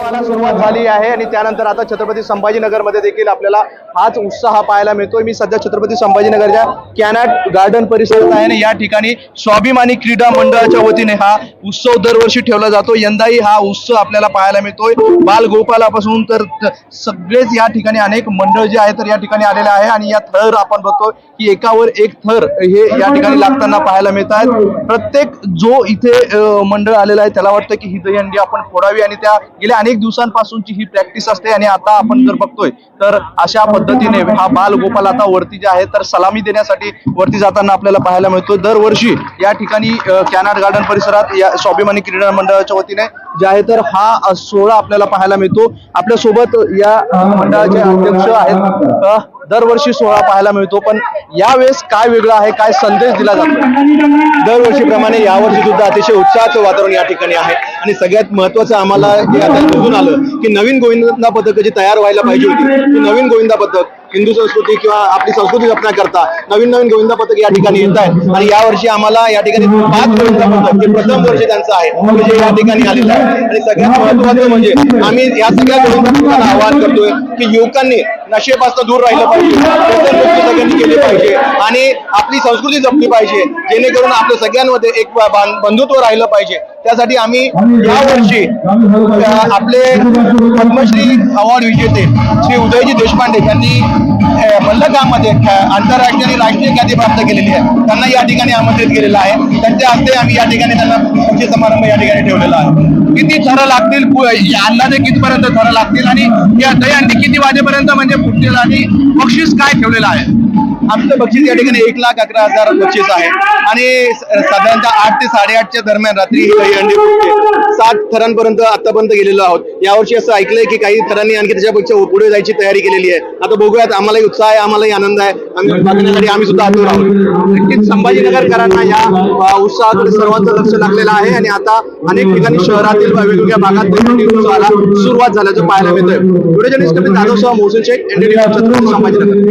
उत्सवाला सुरुवात झाली आहे आणि त्यानंतर आता छत्रपती संभाजीनगरमध्ये देखील आपल्याला हाच उत्साह पाहायला मिळतोय. मी सध्या छत्रपती संभाजीनगरच्या कॅनॅट गार्डन परिसरात आहे आणि या ठिकाणी स्वाभिमानी क्रीडा मंडळाच्या वतीने हा उत्सव दरवर्षी ठेवला जातो. यंदाही हा उत्सव आपल्याला पाहायला मिळतोय. बालगोपालापासून तर सगळेच या ठिकाणी अनेक मंडळ जे आहे तर या ठिकाणी आलेले आहे आणि या थर आपण बघतो की एकावर एक थर हे या ठिकाणी लागताना पाहायला मिळत आहेत. प्रत्येक जो इथे मंडळ आलेला आहे त्याला वाटतं की ही दहीहंडी आपण फोडावी आणि त्या गेल्या अनेक दिवसांपासूनची ही प्रॅक्टिस असते आणि आता आपण जर बघतोय तर अशा पद्धतीने हा बाल गोपाल आता वरती जे आहे तर सलामी देण्यासाठी वरती जाताना आपल्याला पाहायला मिळतो. दरवर्षी या ठिकाणी अं, गार्डन परिसरात या स्वाभिमानी क्रीडा मंडळाच्या वतीने जे आहे तर हा सोहळा आपल्याला पाहायला मिळतो. आपल्यासोबत या मंडळाचे अध्यक्ष आहेत. दरवर्षी सोहळा पाहायला मिळतो पण यावेळेस काय वेगळं आहे काय संदेश दिला जातो? दरवर्षीप्रमाणे यावर्षी सुद्धा अतिशय उत्साहाचं वातावरण या ठिकाणी आहे. आणि सगळ्यात महत्वाचं आम्हाला हे आता दिसून आलं की नवीन गोविंदा पदक जी तयार व्हायला पाहिजे होती ती नवीन गोविंदा पथक हिंदू संस्कृती किंवा आपली संस्कृती जपण्याकरता नवीन नवीन गोविंदा पथक या ठिकाणी येत आहेत. आणि यावर्षी आम्हाला या ठिकाणी पाच गोविंदा पथक हे प्रथम वर्ष त्यांचं आहे म्हणजे या ठिकाणी आलेलं आहे. आणि सगळ्यात महत्वाचं म्हणजे आम्ही या सगळ्या गोविंदा पथकाला आवाहन करतोय की युवकांनी नशेपासून दूर राहिलं पाहिजे. सगळ्यांनी केले पाहिजे. आणि आपली संस्कृती जपली पाहिजे. जेणेकरून आपल्या सगळ्यांमध्ये एक बंधुत्व राहिलं पाहिजे. त्यासाठी आम्ही या वर्षी अ, आपले पद्मश्री अवॉर्ड विजेते श्री उदयजी देशपांडे यांनी ख- आंतरराष्ट्रीय आणि राष्ट्रीय ख्याती प्राप्त केलेली आहे. त्यांना या ठिकाणी आमंत्रित केलेलं आहे. त्यांच्या हस्ते आम्ही या ठिकाणी त्यांना बक्षीस समारंभ या ठिकाणी ठेवलेला आहे. किती थरं लागतील? अंदाजे कितीपर्यंत थरं लागतील? आणि या दहीहंडी किती वाजेपर्यंत म्हणजे फुटतील? आणि बक्षीस काय ठेवलेलं आहे? आमचं बक्षीस या ठिकाणी एक लाख अकरा हजार बक्षीस आहे. आणि साधारणतः आठ ते साडेआठच्या दरम्यान रात्री ही फुटते. सात थरांपर्यंत आतापर्यंत गेलेलो आहोत. यावर्षी असं ऐकलंय की काही थरांनी आणखी त्याच्यापेक्षा पुढे जायची तयारी केलेली आहे. आता बघूयात आम्हालाही उत्साह आहे आम्हालाही आनंद आहे. आम्ही बघण्यासाठी आम्ही सुद्धा आतुर आहोत. नक्कीच संभाजीनगरकरांना या उत्साहाकडे सर्वांचं लक्ष लागलेलं आहे. आणि आता अनेक ठिकाणी शहरातील वेगवेगळ्या भागात उत्सवाला सुरुवात झाल्याचं पाहायला मिळतंय. व्हिडिओ जर्नलिस्ट कपिल जाधव सह मोहसिन शेख एनडीटी संभाजीनगर.